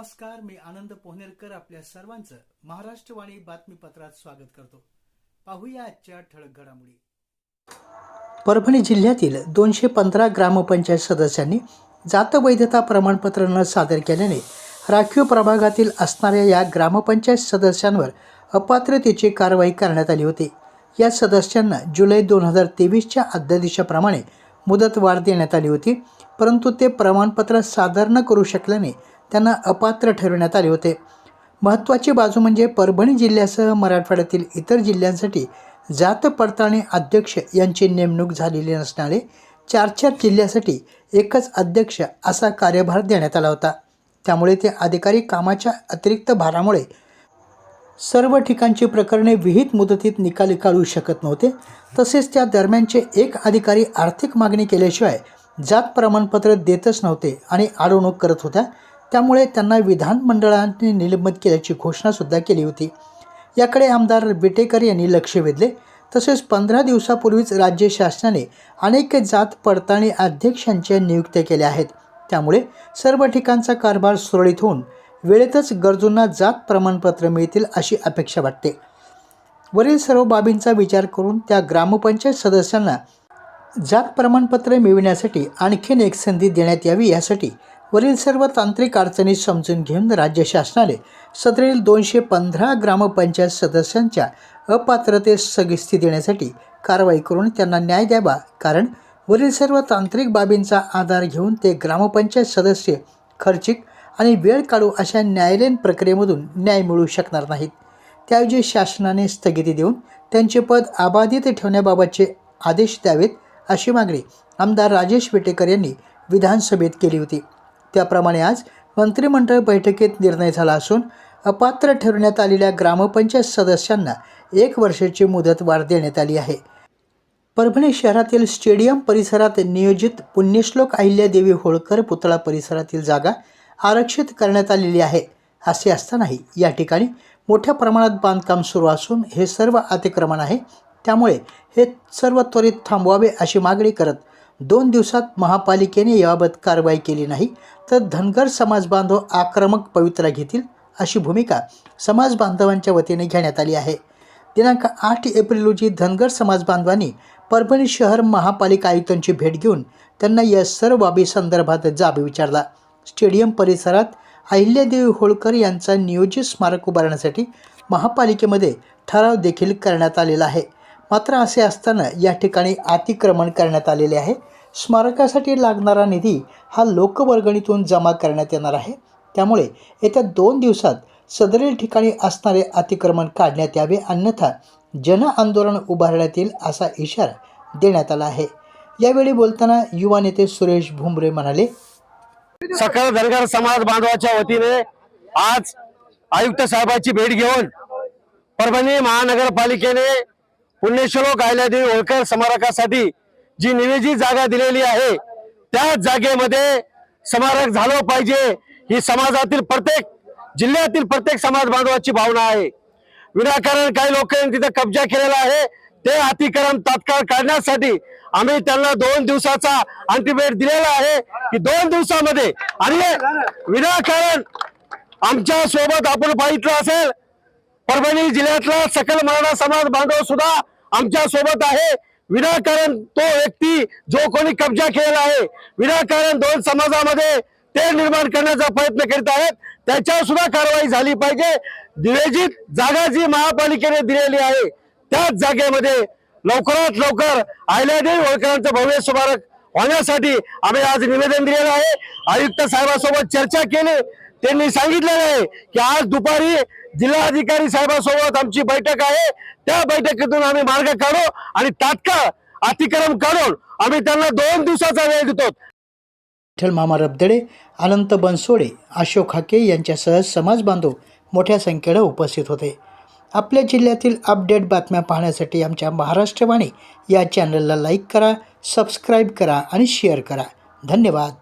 नमस्कार मी आनंद पोहनेरकर आपल्या सर्वांचं महाराष्ट्रवाणी बातमीपत्रात स्वागत करतो. पाहूया आजच्या ठळक घडामोडी. परभणी जिल्ह्यातील दोनशे पंधरा ग्रामपंचायत सदस्यांनी जात वैधता प्रमाणपत्र न सादर केल्याने राखीव प्रभागातील असणाऱ्या या ग्रामपंचायत सदस्यांवर अपात्रतेची कारवाई करण्यात आली होती. या सदस्यांना जुलै दोन हजार तेवीसच्या अध्यादेशाप्रमाणे मुदतवाढ देण्यात आली होती परंतु ते प्रमाणपत्र सादर न करू शकल्याने त्यांना अपात्र ठरवण्यात आले होते. महत्त्वाची बाजू म्हणजे परभणी जिल्ह्यासह मराठवाड्यातील इतर जिल्ह्यांसाठी जात पडताळणी अध्यक्ष यांची नेमणूक झालेली नसणारे चार चार जिल्ह्यासाठी एकच अध्यक्ष असा कार्यभार देण्यात आला होता. त्यामुळे ते अधिकारी कामाच्या अतिरिक्त भारामुळे सर्व ठिकाणची प्रकरणे विहित मुदतीत निकाली काढू शकत नव्हते. तसेच त्या दरम्यानचे एक अधिकारी आर्थिक मागणी केल्याशिवाय जात प्रमाणपत्र देतच नव्हते आणि अडवणूक करत होत्या. त्यामुळे त्यांना विधानमंडळाने निलंबित केल्याची घोषणासुद्धा केली होती. याकडे आमदार बिटेकर यांनी लक्ष वेधले. तसेच पंधरा दिवसापूर्वीच राज्य शासनाने अनेक जात पडताळणी अध्यक्षांच्या नियुक्त्या केल्या आहेत. त्यामुळे सर्व ठिकाणचा कारभार सुरळीत होऊन वेळेतच गरजूंना जात प्रमाणपत्र मिळतील अशी अपेक्षा वाटते. वरील सर्व बाबींचा विचार करून त्या ग्रामपंचायत सदस्यांना जात प्रमाणपत्र मिळविण्यासाठी आणखीन एक संधी देण्यात यावी यासाठी वरील सर्व तांत्रिक अडचणी समजून घेऊन राज्य शासनाने सदरील दोनशे पंधरा ग्रामपंचायत सदस्यांच्या अपात्रतेस स्थगिती देण्यासाठी कारवाई करून त्यांना न्याय द्यावा. कारण वरील सर्व तांत्रिक बाबींचा आधार घेऊन ते ग्रामपंचायत सदस्य खर्चिक आणि वेळ काढू अशा न्यायालयीन प्रक्रियेमधून न्याय मिळू शकणार नाहीत. त्याऐवजी शासनाने स्थगिती देऊन त्यांचे पद अबाधित ठेवण्याबाबतचे आदेश द्यावेत अशी मागणी आमदार राजेश विटेकर यांनी विधानसभेत केली होती. त्याप्रमाणे आज मंत्रिमंडळ बैठकीत निर्णय झाला असून अपात्र ठरवण्यात आलेल्या ग्रामपंचायत सदस्यांना एक वर्षाची मुदत वाढ देण्यात आली आहे. परभणी शहरातील स्टेडियम परिसरात नियोजित पुण्यश्लोक अहिल्यादेवी होळकर पुतळा परिसरातील जागा आरक्षित करण्यात आलेली आहे. असे असतानाही या ठिकाणी मोठ्या प्रमाणात बांधकाम सुरू असून हे सर्व अतिक्रमण आहे. त्यामुळे हे सर्व त्वरित थांबवावे अशी मागणी करत दोन दिवसात महापालिकेने याबाबत कारवाई केली नाही तर धनगर समाज बांधव आक्रमक पवित्रा घेतील अशी भूमिका समाज बांधवांच्या वतीने घेण्यात आली आहे. दिनांक आठ एप्रिल रोजी धनगर समाज बांधवांनी परभणी शहर महापालिका आयुक्तांची भेट घेऊन त्यांना या सर्व बाबी संदर्भात जाब विचारला. स्टेडियम परिसरात अहिल्यादेवी होळकर यांचा नियोजित स्मारक उभारण्यासाठी महापालिकेमध्ये ठराव देखील करण्यात आलेला आहे. मात्र असे असताना या ठिकाणी अतिक्रमण करण्यात आलेले आहे. स्मारकासाठी लागणारा निधी हा लोकवर्गणीतून जमा करण्यात येणार आहे. त्यामुळे येत्या दोन दिवसात सदरील ठिकाणी असणारे अतिक्रमण काढण्यात यावे अन्यथा जन आंदोलन उभारण्यात येईल असा इशारा देण्यात आला आहे. यावेळी बोलताना युवा नेते सुरेश भुमरे म्हणाले सकल धनगर समाज बांधवाच्या वतीने आज आयुक्त साहेबांची भेट घेऊन परभणी महानगरपालिकेने पुण्यश्लोक अहिल्यादेवी होळकर स्मारकासाठी जी निवेदित जागा दिलेली आहे त्या जागेमध्ये स्मारक झालं पाहिजे. ही समाजातील प्रत्येक जिल्ह्यातील प्रत्येक समाज बांधवाची भावना आहे. विनाकारण काही लोकांनी तिथे कब्जा केलेला आहे. ते अतिक्रम तात्काळ काढण्यासाठी आम्ही त्यांना दोन दिवसाचा अल्टिमेट दिलेला आहे की दोन दिवसामध्ये आणि विनाकारण आमच्यासोबत आपण पाहिलं असेल परभणी जिल्ह्यातला सकल मराठा समाज बांधव सुद्धा आमच्यासोबत आहे. विनाकारण तो व्यक्ती जो कोणी कब्जा केलेला आहे विनाकारण दोन समाजामध्ये ते निर्माण करण्याचा प्रयत्न करीत आहेत. त्याच्यावर सुद्धा कारवाई झाली पाहिजे. निवेदित जागा जी महापालिकेने दिलेली आहे त्याच जागेमध्ये लवकरात लवकर आयल्यादेवी होळकरांचं भव्य स्मारक होण्यासाठी आम्ही आज निवेदन दिलेलं आहे. आयुक्त साहेबांसोबत चर्चा केली. त्यांनी सांगितलेलं आहे की आज दुपारी जिल्हाधिकारी साहेबांसोबत आमची बैठक आहे. त्या बैठकीतून आम्ही मार्ग काढू आणि तात्काळ अतिक्रम काढून आम्ही त्यांना दोन दिवसाचा वेळ देतो. विठ्ठल मामा रबदडे अनंत बनसोडे अशोक हाके यांच्यासह समाज बांधव मोठ्या संख्येनं उपस्थित होते. आपल्या जिल्ह्यातील अपडेट बातम्या पाहण्यासाठी आमच्या महाराष्ट्रवाणी या चॅनलला लाईक करा सबस्क्राईब करा आणि शेअर करा. धन्यवाद.